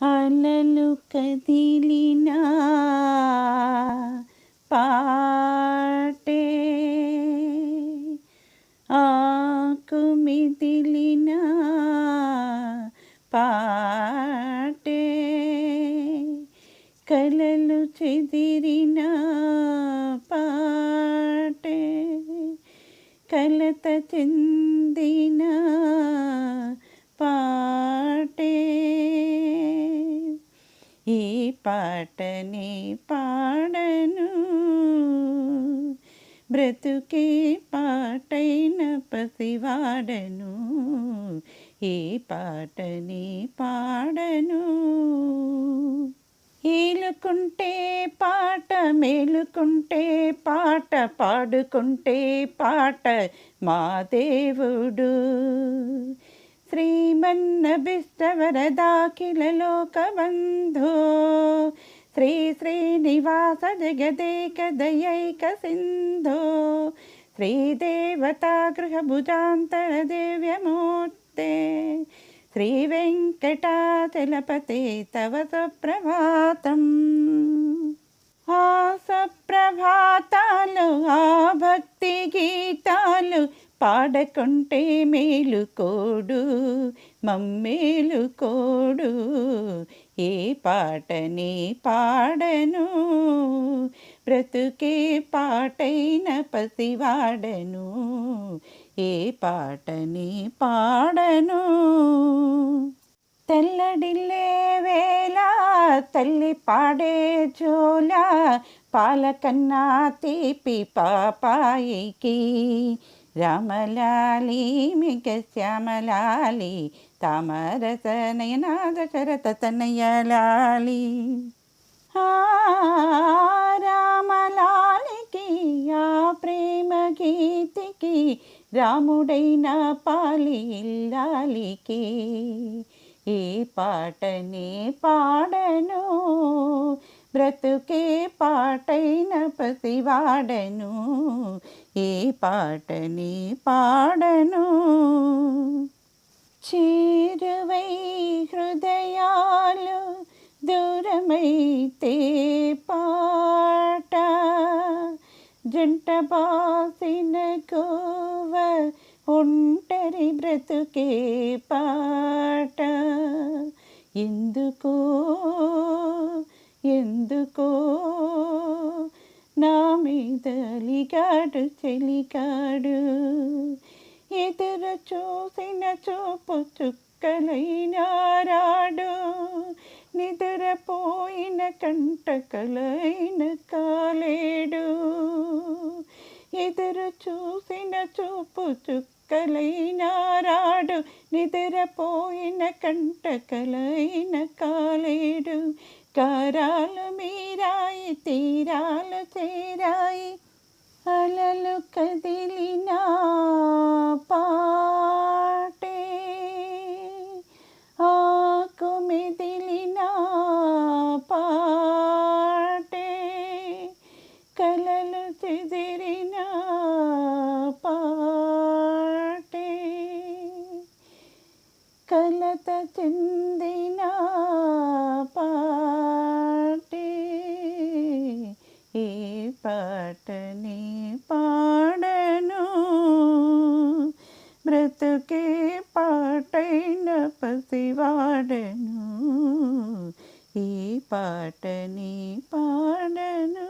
అలలు కదిలిన పాటే ఆకు మిదిలిన పాటే కలలు చెదిరిన పాటే కలత చెందిన పాటే పాటని పాడను. బ్రతుకే పాటైన పసివాడను. ఈ పాటని పాడను? ఏలుకుంటే పాట మేలుకుంటే పాట పాడుకుంటే పాట మా దేవుడు. శ్రీమన్న బిష్టవరదాఖిల లోకబంధో శ్రీ శ్రీనివాస జగదేక దయైక సింధో. శ్రీదేవతా గృహభుజాంతర దివ్యమూర్తే. శ్రీ వెంకటాచలపతే తవ సుప్రభాతం. ఆ సుప్రభాతాలు ఆ భక్తి గీతాలు పాడకుంటే మేలుకోడు మమ్మేలుకోడు ఏ పాటని పాడను? బ్రతుకే పాటైన పసివాడను. ఏ పాటని పాడను? తెల్లడిల్లే వేళ తల్లి పాడే జోలా పాలకన్నా తీపి పాపాయికి. రామలాలి మిగ శ్యామలాలి తామరస నయనాద శరత తనయలాలి ఆ రామలాలికి ఆ ప్రేమ గీతికి రాముడైన పాలి ఇల్లాలికి ఈ పాటని పాడను బ్రతుకే పాటైన ప్రతివాడను ఏ పాటని పాడను? చేరువై హృదయాలు దూరమైతే పాట జంట బాసిన కోవ ఒంటరి బ్రతుకే పాట. ఎందుకో ఎందుకో? నా మీద లిగాడు చెలిగాడు. ఎదురు చూసిన చూపు చుక్కలైనారాడు. నిద్రపోయిన కంటకలైన కాలేడు. ఎదురు చూసిన చూపు చుక్కలైనారాడు. నిద్రపోయిన కంటకలైన కాలేడు. కరాలు మీరాయి తీరాలు తీరాయి. అలలు కదిలిన పాటే. ఆకు మెదిలిన పాటే. కలలు చెదిరిన పాటే. కలత చెందినా పాటని పాడను బ్రతుకే పాటైన పసివాడను ఈ పాటని పాడను